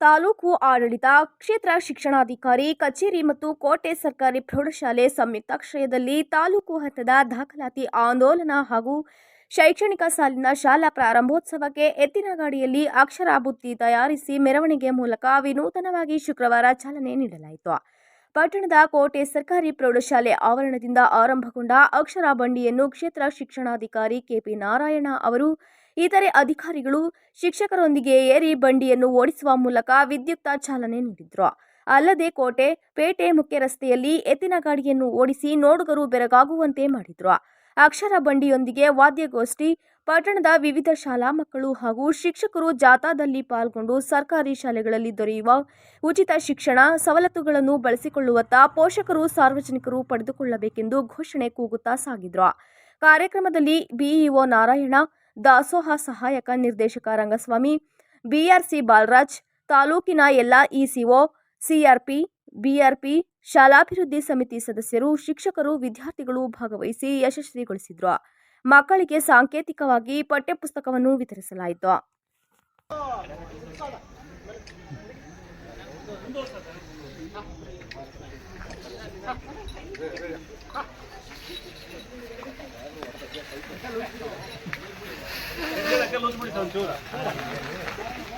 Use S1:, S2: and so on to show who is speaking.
S1: ತಾಲೂಕು ಆಡಳಿತ, ಕ್ಷೇತ್ರ ಶಿಕ್ಷಣಾಧಿಕಾರಿ, ಕಚೇರಿ ಮತ್ತು ಕೋಟೆ ಸರ್ಕಾರಿ ಪ್ರೌಢಶಾಲೆ ಸಂಯುಕ್ತಾಶ್ರಯದಲ್ಲಿ ತಾಲೂಕು ಹಂತದ ದಾಖಲಾತಿ ಆಂದೋಲನ ಹಾಗೂ ಶೈಕ್ಷಣಿಕ ಸಾಲಿನ ಶಾಲಾ ಪ್ರಾರಂಭೋತ್ಸವಕ್ಕೆ ಎತ್ತಿನ ಗಾಡಿಯಲ್ಲಿ ಅಕ್ಷರಾಭುತಿ ತಯಾರಿಸಿ ಮೆರವಣಿಗೆ ಮೂಲಕ ವಿನೂತನವಾಗಿ ಶುಕ್ರವಾರ ಚಾಲನೆ ನೀಡಲಾಯಿತು. ಪಟ್ಟಣದ ಕೋಟೆ ಸರ್ಕಾರಿ ಪ್ರೌಢಶಾಲೆ ಆವರಣದಿಂದ ಆರಂಭಗೊಂಡ ಅಕ್ಷರ ಬಂಡಿಯನ್ನು ಕ್ಷೇತ್ರ ಶಿಕ್ಷಣಾಧಿಕಾರಿ ಕೆಪಿ ನಾರಾಯಣ ಅವರು, ಇತರೆ ಅಧಿಕಾರಿಗಳು, ಶಿಕ್ಷಕರೊಂದಿಗೆ ಏರಿ ಬಂಡಿಯನ್ನು ಓಡಿಸುವ ಮೂಲಕ ವಿದ್ಯುಕ್ತ ಚಾಲನೆ ನೀಡಿದ್ರು. ಅಲ್ಲದೆ ಕೋಟೆ ಪೇಟೆ ಮುಖ್ಯ ರಸ್ತೆಯಲ್ಲಿ ಎತ್ತಿನ ಗಾಡಿಯನ್ನು ಓಡಿಸಿ ನೋಡುಗರು ಬೆರಗಾಗುವಂತೆ ಮಾಡಿದ್ರು. ಅಕ್ಷರ ಬಂಡಿಯೊಂದಿಗೆ ವಾದ್ಯಗೋಷ್ಠಿ, ಪಟ್ಟಣದ ವಿವಿಧ ಶಾಲಾ ಮಕ್ಕಳು ಹಾಗೂ ಶಿಕ್ಷಕರು ಜಾಥಾದಲ್ಲಿ ಪಾಲ್ಗೊಂಡು ಸರ್ಕಾರಿ ಶಾಲೆಗಳಲ್ಲಿ ದೊರೆಯುವ ಉಚಿತ ಶಿಕ್ಷಣ ಸವಲತ್ತುಗಳನ್ನು ಬಳಸಿಕೊಳ್ಳುವತ್ತ ಪೋಷಕರು, ಸಾರ್ವಜನಿಕರು ಪಡೆದುಕೊಳ್ಳಬೇಕೆಂದು ಘೋಷಣೆ ಕೂಗುತ್ತಾ ಸಾಗಿದ್ರು. ಕಾರ್ಯಕ್ರಮದಲ್ಲಿ ಬಿಇಒ ನಾರಾಯಣ, ದಾಸೋಹ ಸಹಾಯಕ ನಿರ್ದೇಶಕ ರಂಗಸ್ವಾಮಿ, ಬಿಆರ್ಸಿ ಬಾಲರಾಜ್, ತಾಲೂಕಿನ ಎಲ್ಲ ಇಸಿಒ, ಸಿಆರ್ಪಿ ಬಿಆರ್ಪಿ ಶಾಲಾಭಿವೃದ್ಧಿ ಸಮಿತಿ ಸದಸ್ಯರು ಶಿಕ್ಷಕರು ವಿದ್ಯಾರ್ಥಿಗಳು ಭಾಗವಹಿಸಿ ಯಶಸ್ವಿಗೊಳಿಸಿದ್ರು. ಮಕ್ಕಳಿಗೆ ಸಾಂಕೇತಿಕವಾಗಿ ಪಠ್ಯಪುಸ್ತಕವನ್ನು ವಿತರಿಸಲಾಯಿತು.